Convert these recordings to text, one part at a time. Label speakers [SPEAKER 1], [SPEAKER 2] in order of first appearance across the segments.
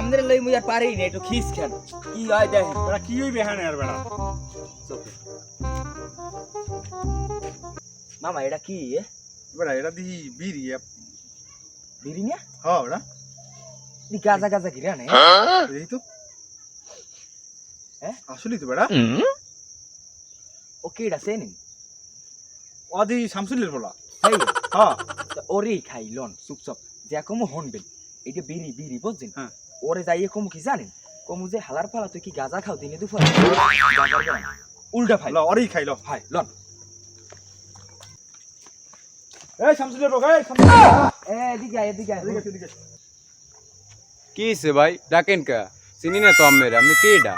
[SPEAKER 1] আমাদের লই মুই আর পারি না একটু খিস খান। কি হয় দেখেন
[SPEAKER 2] বেড়া কি হইবে হ্যাঁ আর বেড়া?
[SPEAKER 1] মামা এটা কি এ?
[SPEAKER 2] বেড়া এটা দিহি বিড়ি
[SPEAKER 1] বিড়ি নিয়া?
[SPEAKER 2] হ্যাঁ বেড়া।
[SPEAKER 1] দি গাজা গাজা কি রানে
[SPEAKER 2] এই তো।
[SPEAKER 1] হ্যাঁ?
[SPEAKER 2] আসলেই তো বেড়া।
[SPEAKER 1] ও কি এটা সেনিন
[SPEAKER 2] অদি শামসুলের বলা। হ্যাঁ।
[SPEAKER 1] ওরে খাই লন চুপ চুপ যা কমু হনবেন এটা বিড়ি বিড়ি বুঝছেন?
[SPEAKER 2] হ্যাঁ।
[SPEAKER 1] ওরে যাইয়ে কমু কি জানেন? কমু যে হালার ফালা তুই কি গাজা খাও দিনে দুপুর। উল্টা ফাই
[SPEAKER 2] ল অরেই খাইল
[SPEAKER 1] ফাই লন।
[SPEAKER 2] এই শামসুলের লোক এই
[SPEAKER 1] এদিকে আয়, এদিকে আয়।
[SPEAKER 2] এদিকে এদিকে
[SPEAKER 3] কি হইছে ভাই? ডাকেন কা? চিনি না তো আমের আমি কে এটা?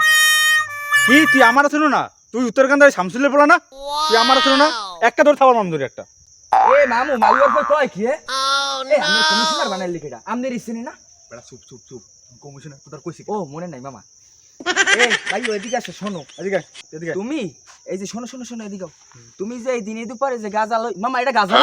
[SPEAKER 2] কি তুই আমার আছো না? তুই শামসুলের বলা না? তুই আমার আছো না? একটা ধর থাবার মাম ধরে একটা।
[SPEAKER 1] এ মামু মাইওর পর কয় কি এ? এ আমি কমিশনার বানাইলি কেডা? আমদের ইসিনি না?
[SPEAKER 2] বেড়া চুপ চুপ চুপ। কমিশনার তোর কইছি
[SPEAKER 1] ও মনে নাই মামা। এ ভাই এদিকে আসো শোনো।
[SPEAKER 2] এদিকে এদিকে
[SPEAKER 1] তুমি এই যে শোনো শোনো শোনো এদিকে তুমি যে এই দিনে দুপুরে যে গাজা লই মামা এটা গাজা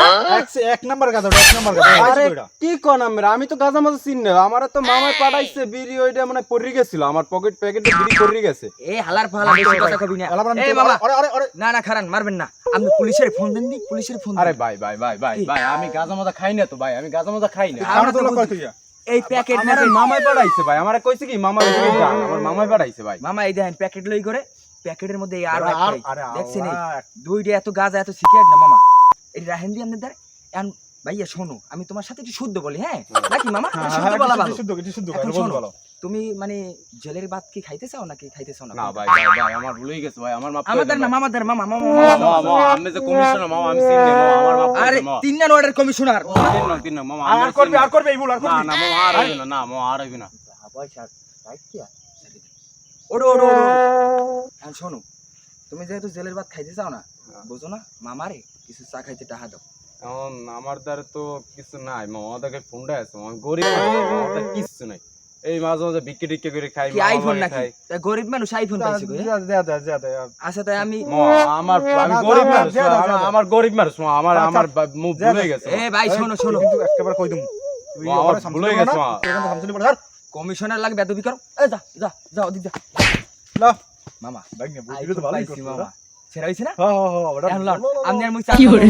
[SPEAKER 2] এক নাম্বার গাদা এক নাম্বার গাদা
[SPEAKER 3] আরে
[SPEAKER 2] আরে
[SPEAKER 3] কি কোন আমের? আমি তো গাজা মাছ চিনি না। আমার তো মামাই পাঠাইছে বিড়ি ওইটা মানে পড়ে গেছিল। আমার পকেট প্যাকেটে বিড়ি পড়ে গেছে।
[SPEAKER 1] এ হালার ফালা বেশি কথা কবি না। এ মামা
[SPEAKER 2] আরে আরে আরে।
[SPEAKER 1] না না খারান মারবেন না। আপনি পুলিশের ফোন দেন দি পুলিশের ফোন
[SPEAKER 3] আরে ভাই ভাই ভাই ভাই ভাই আমি গাজা মাথা খাই না তো ভাই আমি গাজা মাথা খাই না।
[SPEAKER 1] আমরা তো এই প্যাকেট
[SPEAKER 3] মামাই পাঠাইছে ভাই আমারে কইছে কি মামা আমার মামাই পাঠাইছে ভাই।
[SPEAKER 1] মামা এই দেখেন প্যাকেট লই করে প্যাকেটের মধ্যে আর। দেখছেন দুইটা এত গাজা এত সিগারেট না মামা। এই রাহেন দি আপনাদের ভাইয়া শোনো আমি তোমার সাথে একটু শুদ্ধ বলি হ্যাঁ? নাকি মামা?
[SPEAKER 2] হ্যাঁ
[SPEAKER 1] শুদ্ধ বলা ভালো।
[SPEAKER 2] শুদ্ধ শুদ্ধ বলো।
[SPEAKER 1] তুমি মানে জেলের ভাত কি খাইতে চাও নাকি খাইতে চাও না?
[SPEAKER 3] না ভাই ভাই ভাই আমার ভুলেই গেছে ভাই আমার মাপ
[SPEAKER 1] আমাদের না
[SPEAKER 3] ভাই।
[SPEAKER 1] মামাদের মামা মামা
[SPEAKER 3] মামা,
[SPEAKER 1] মামা।
[SPEAKER 3] মামা, মামা, আমি যে কমিশনার মামা আমি চিনি না, মামা আমার মাপ
[SPEAKER 1] আরে তিন না ওয়ার্ডের কমিশনার।
[SPEAKER 3] তিন না, তিন না, মামা,
[SPEAKER 2] আর করবি আর করবি এই ভুল আর
[SPEAKER 3] না, না, মামা, আর হইবে না, না, মামা, আর হইবে না।
[SPEAKER 1] পয়সা রাইট কি ওড়ো ওড়ো ওড়ো এখন শোনো তুমি যেহেতু জেলের ভাত খাইতে চাও না বুঝো না মামারে কিছু চা খাইতে টাকা দাও।
[SPEAKER 3] এখন আমার দ্বারা তো কিছু নাই মামা আমাদের কাছে ফোনটা আছে আমি গরিব আমাদের কিচ্ছু নাই। এই মাঝে মাঝে বিক্রি টিক্রি করে খাই
[SPEAKER 1] কি আইফোন নাকি? গরিব মানুষ আইফোন পাইছে
[SPEAKER 2] দে
[SPEAKER 1] আচ্ছা তাই আমি
[SPEAKER 3] আমার আমি গরিব মানুষ আমার-। গরিব মানুষ আমার
[SPEAKER 2] আচ্ছা,
[SPEAKER 3] আমার মুখ ভুলে। গেছে
[SPEAKER 1] এ ভাই শোনো শোনো।
[SPEAKER 2] কিন্তু একেবারে কই দম?
[SPEAKER 3] আমার ভুল গেছে, মা।
[SPEAKER 1] কমিশনার লাগবে এত করো এ যা যা যা ওদিক যা।
[SPEAKER 2] লা।
[SPEAKER 1] মামা
[SPEAKER 2] ভাই না বুঝলি তো ভালোই করছিস
[SPEAKER 1] মামা। সেরা হইছে না?
[SPEAKER 2] হ্যাঁ হ্যাঁ হ্যাঁ
[SPEAKER 1] আমি আর মুই চা
[SPEAKER 4] কি করে?